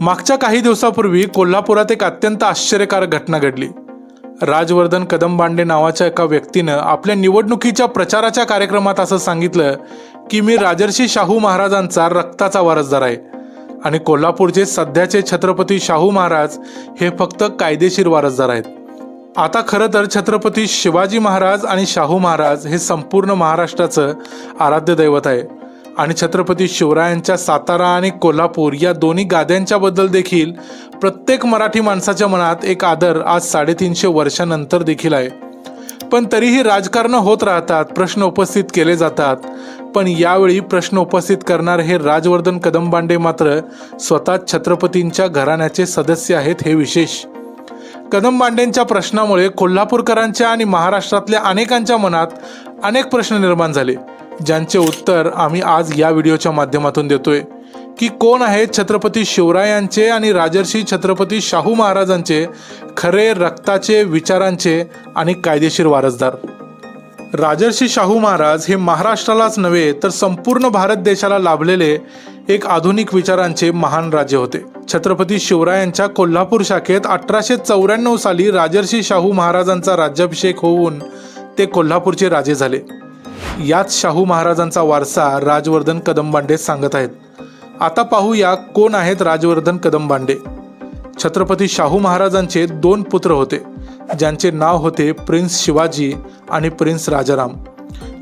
मागच्या काही दिवसापूर्वी कोल्हापुरात एक अत्यंत आश्चर्यकारक घटना घडली. राजवर्धन कदमबांडे नावाच्या एका व्यक्तीनं आपल्या निवडणुकीच्या प्रचाराच्या कार्यक्रमात असं सांगितलं की मी राजर्षी शाहू महाराजांचा रक्ताचा वारसदार आहे आणि कोल्हापूरचे सध्याचे छत्रपती शाहू महाराज हे फक्त कायदेशीर वारसदार आहेत. आता खरं तर छत्रपती शिवाजी महाराज आणि शाहू महाराज हे संपूर्ण महाराष्ट्राचं आराध्य दैवत आहे. आणि छत्रपती शिवरायांच्या सातारा आणि कोल्हापूर या दोन्ही गाद्यांच्या बद्दल देखील प्रत्येक मराठी माणसाच्या मनात एक आदर आज साडेतीनशे वर्षानंतर देखील आहे. पण तरीही राजकारण होत राहतात प्रश्न उपस्थित केले जातात. पण यावेळी प्रश्न उपस्थित करणारे हे राजवर्धन कदमबांडे मात्र स्वतः छत्रपतींच्या घराण्याचे सदस्य आहेत हे विशेष. कदमबांडेंच्या प्रश्नामुळे कोल्हापूरकरांच्या आणि महाराष्ट्रातल्या अनेकांच्या मनात अनेक प्रश्न निर्माण झाले. ज्यांचे उत्तर आम्ही आज या व्हिडिओच्या माध्यमातून देतोय. की कोण आहेत छत्रपती शिवरायांचे आणि राजर्षी छत्रपती शाहू महाराजांचे खरे रक्ताचे विचारांचे आणि कायदेशीर वारसदार? राजर्षी शाहू महाराज हे महाराष्ट्रालाच नव्हे तर संपूर्ण भारत देशाला लाभलेले एक आधुनिक विचारांचे महान राजे होते. छत्रपती शिवरायांच्या कोल्हापूर शाखेत अठराशे चौऱ्याण्णव साली राजर्षी शाहू महाराजांचा राज्याभिषेक होऊन ते कोल्हापूरचे राजे झाले. याच शाहू महाराजांचा वारसा राजवर्धन कदमबांडे सांगत आहेत. आता पाहूया कोण आहेत राजवर्धन कदमबांडे. छत्रपती शाहू महाराजांचे दोन पुत्र होते. ज्यांचे नाव होते प्रिन्स शिवाजी आणि प्रिन्स राजाराम.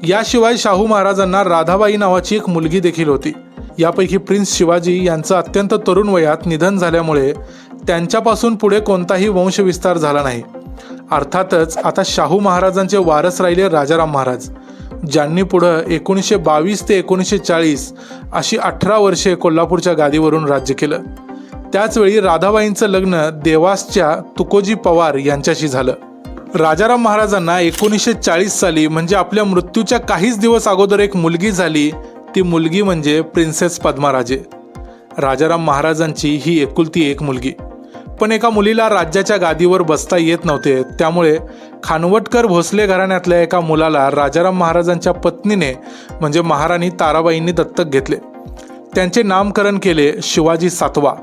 याशिवाय शाहू महाराजांना राधाबाई नावाची एक मुलगी देखील होती. यापैकी प्रिन्स शिवाजी यांचं अत्यंत तरुण वयात निधन झाल्यामुळे त्यांच्यापासून पुढे कोणताही वंशविस्तार झाला नाही. अर्थातच आता शाहू महाराजांचे वारस राहिले राजाराम महाराज. ज्यांनी पुढं एकोणीसशे बावीस ते एकोणीसशे चाळीस अशी अठरा वर्षे कोल्हापूरच्या गादीवरून राज्य केलं. त्याचवेळी राधाबाईंचं लग्न देवासच्या तुकोजी पवार यांच्याशी झालं. राजाराम महाराजांना एकोणीसशे चाळीस साली म्हणजे आपल्या मृत्यूच्या काहीच दिवस अगोदर एक मुलगी झाली. ती मुलगी म्हणजे प्रिन्सेस पद्माराजे. राजाराम महाराजांची ही एकुलती एक मुलगी. पण एका मुलीला राज्याच्या गादीवर बसता येत नव्हते. त्यामुळे खानवटकर भोसले घराण्यातल्या एका मुलाला राजाराम महाराजांच्या पत्नीने म्हणजे महाराणी ताराबाईंनी दत्तक घेतले. त्यांचे नामकरण केले शिवाजी सातवा.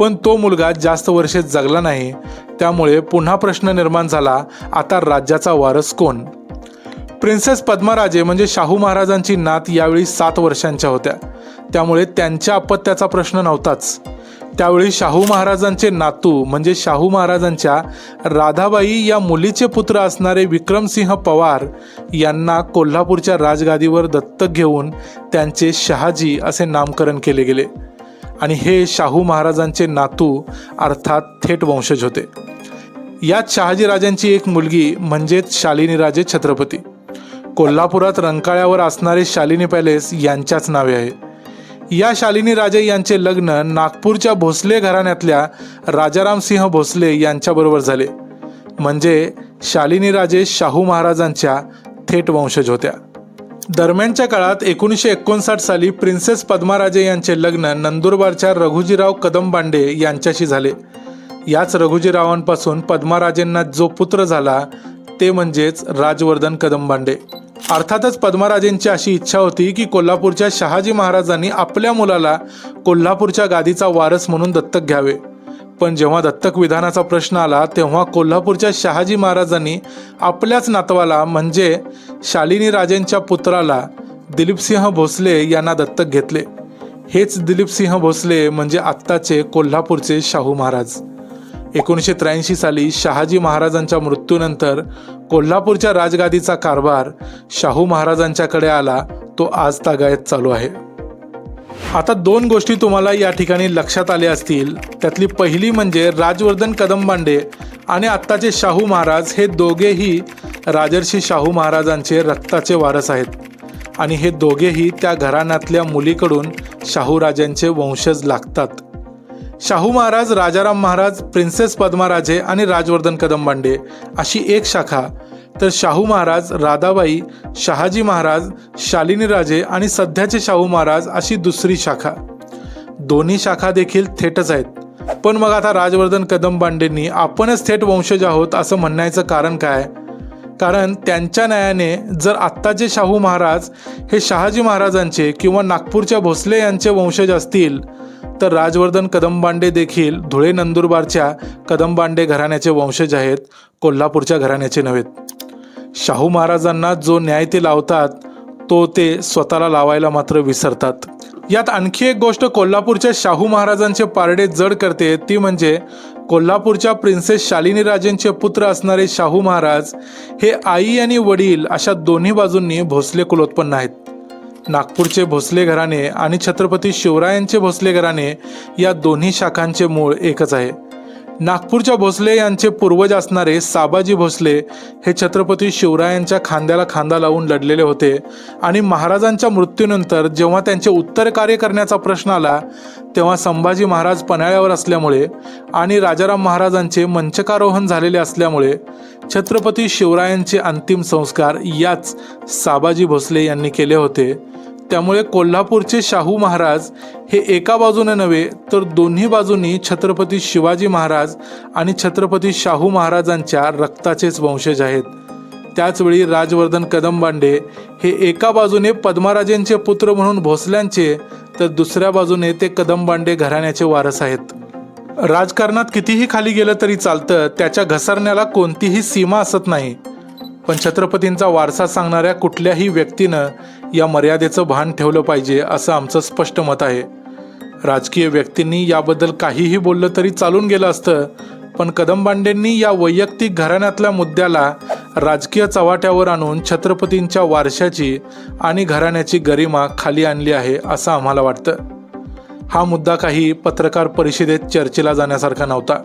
पण तो मुलगा जास्त वर्षे जगला नाही. त्यामुळे पुन्हा प्रश्न निर्माण झाला आता राज्याचा वारस कोण? प्रिन्सेस पद्माराजे म्हणजे शाहू महाराजांची नात यावेळी सात वर्षांच्या होत्या. त्यामुळे त्यांच्या अपत्याचा प्रश्न नव्हताच. त्यावेळी शाहू महाराजांचे नातू म्हणजे शाहू महाराजांच्या राधाबाई या मुलीचे पुत्र असणारे विक्रमसिंह पवार यांना कोल्हापूरच्या राजगादीवर दत्तक घेऊन त्यांचे शहाजी असे नामकरण केले गेले. आणि हे शाहू महाराजांचे नातू अर्थात थेट वंशज होते. यात शहाजीराजांची एक मुलगी म्हणजेच शालिनीराजे छत्रपती. कोल्हापुरात रंकाळ्यावर असणारे शालिनी पॅलेस यांच्याच नावे आहे. या शालिनी राजे यांचे लग्न नागपूरच्या भोसले घराण्यातल्या राजारामसिंह भोसले यांच्याबरोबर झाले. म्हणजे शालिनी राजे शाहू महाराजांच्या थेट वंशज होत्या. दरम्यानच्या काळात एकोणीसशे एकोणसाठ साली प्रिन्सेस पद्माराजे यांचे लग्न नंदुरबारच्या रघुजीराव कदमबांडे यांच्याशी झाले. याच रघुजीरावांपासून पद्माराजेंना जो पुत्र झाला ते म्हणजेच राजवर्धन कदमबांडे. अर्थातच पद्मराजेंची अशी इच्छा होती की कोल्हापूरच्या शहाजी महाराजांनी आपल्या मुलाला कोल्हापूरच्या गादीचा वारस म्हणून दत्तक घ्यावे. पण जेव्हा दत्तक विधानाचा प्रश्न आला तेव्हा कोल्हापूरच्या शहाजी महाराजांनी आपल्याच नातवाला म्हणजे शालिनी राजेंच्या पुत्राला दिलीपसिंह भोसले यांना दत्तक घेतले. हेच दिलीपसिंह भोसले म्हणजे आत्ताचे कोल्हापूरचे शाहू महाराज. एकोणीसशे त्र्याऐंशी साली शहाजी महाराजांच्या मृत्यूनंतर कोल्हापूरच्या राजगादीचा कारभार शाहू महाराजांच्याकडे आला तो आज तागायत चालू आहे. आता दोन गोष्टी तुम्हाला या ठिकाणी लक्षात आल्या असतील. त्यातली पहिली म्हणजे राजवर्धन कदमबांडे आणि आत्ताचे शाहू महाराज हे दोघेही राजर्षी शाहू महाराजांचे रक्ताचे वारस आहेत. आणि हे दोघेही त्या घराण्यातल्या मुलीकडून शाहू राजांचे वंशज लागतात. शाहू महाराज राजाराम महाराज प्रिन्सेस पद्माराजे आणि राजवर्धन कदमबांडे अशी एक शाखा. तर शाहू महाराज राधाबाई शहाजी महाराज शालिनी राजे आणि सध्याचे शाहू महाराज अशी दुसरी शाखा. दोन्ही शाखा देखील थेटच आहेत. पण मग आता राजवर्धन कदमबांडेंनी आपणच थेट वंशज आहोत असं म्हणण्याचं कारण काय? कारण त्यांच्या न्यायाने जर आत्ताचे शाहू महाराज हे शहाजी महाराजांचे किंवा नागपूरच्या भोसले यांचे वंशज असतील तर राजवर्धन कदमबांडे देखील धुळे नंदुरबारच्या कदमबांडे घराण्याचे वंशज आहेत कोल्हापूरच्या घराण्याचे नव्हेत. शाहू महाराजांना जो न्याय ते लावतात तो ते स्वतःला लावायला मात्र विसरतात. यात आणखी एक गोष्ट कोल्हापूरच्या शाहू महाराजांचे पारडे जड करते ती म्हणजे कोल्हापूरच्या प्रिन्सेस शालिनी राजेंचे पुत्र असणारे शाहू महाराज हे आई आणि वडील अशा दोन्ही बाजूंनी भोसले कुलोत्पन्न आहेत. नागपूरचे भोसले घराणे आणि छत्रपती शिवरायांचे भोसले घराणे या दोन्ही शाखांचे मूळ एकच आहे. नागपूरच्या भोसले यांचे पूर्वज असणारे साबाजी भोसले हे छत्रपती शिवरायांच्या खांद्याला खांदा लावून लढलेले होते आणि महाराजांच्या मृत्यूनंतर जेव्हा त्यांचे उत्तर कार्य करण्याचा प्रश्न आला तेव्हा संभाजी महाराज पन्हाळ्यावर असल्यामुळे आणि राजाराम महाराजांचे मंचकारोहण झालेले असल्यामुळे छत्रपती शिवरायांचे अंतिम संस्कार याच साबाजी भोसले यांनी केले होते. त्यामुळे कोल्हापूरचे शाहू महाराज हे एका बाजूने नव्हे तर दोन्ही बाजूंनी छत्रपती शिवाजी महाराज आणि छत्रपती शाहू महाराजांच्या रक्ताचेच वंशज आहेत. त्याचवेळी राजवर्धन कदमबांडे हे एका बाजूने पद्माराजेंचे पुत्र म्हणून भोसल्यांचे तर दुसऱ्या बाजूने ते कदमबांडे घराण्याचे वारस आहेत. राजकारणात कितीही खाली गेलं तरी चालतं त्याच्या घसरण्याला कोणतीही सीमा असत नाही. पण छत्रपतींचा वारसा सांगणाऱ्या कुठल्याही व्यक्तीनं या मर्यादेचं भान ठेवलं पाहिजे असं आमचं स्पष्ट मत आहे. राजकीय व्यक्तींनी याबद्दल काहीही बोललं तरी चालून गेलं असतं पण कदमबांडेंनी या वैयक्तिक घराण्यातल्या मुद्द्याला राजकीय चव्हाट्यावर आणून छत्रपतींच्या वारशाची आणि घराण्याची गरिमा खाली आणली आहे असं आम्हाला वाटतं. हा मुद्दा काही पत्रकार परिषदेत चर्चेला जाण्यासारखा नव्हता.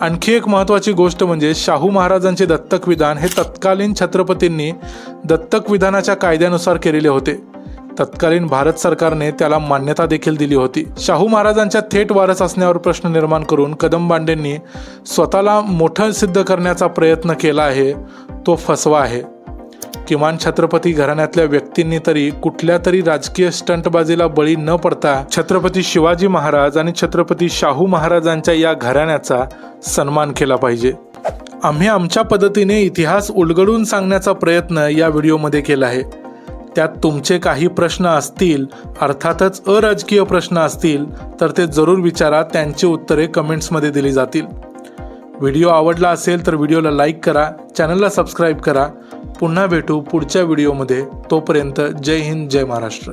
आणखी एक महत्त्वाची गोष्ट म्हणजे शाहू महाराजांचे दत्तक विधान हे तत्कालीन छत्रपतींनी दत्तक विधानाच्या कायद्यानुसार केलेले होते. तत्कालीन भारत सरकारने त्याला मान्यता देखील दिली होती. शाहू महाराजांच्या थेट वारस असण्यावर प्रश्न निर्माण करून कदमबांडेंनी स्वतःला मोठं सिद्ध करण्याचा प्रयत्न केला आहे तो फसवा आहे. किमान छत्रपती घराण्यातल्या व्यक्तींनी तरी कुठल्या तरी राजकीय स्टंटबाजीला बळी न पडता छत्रपती शिवाजी महाराज आणि छत्रपती शाहू महाराजांच्या या घराण्याचा सन्मान केला पाहिजे. आम्ही आमच्या पद्धतीने इतिहास उलगडून सांगण्याचा प्रयत्न या व्हिडिओमध्ये केला आहे. त्यात तुमचे काही प्रश्न असतील अर्थातच अराजकीय प्रश्न असतील तर ते जरूर विचारा त्यांची उत्तरे कमेंट्समध्ये दिली जातील. व्हिडिओ आवडला असेल तर व्हिडिओला लाईक करा चॅनलला सबस्क्राईब करा. पुन्हा भेटू पुढच्या व्हिडिओमध्ये. तोपर्यंत जय हिंद जय महाराष्ट्र.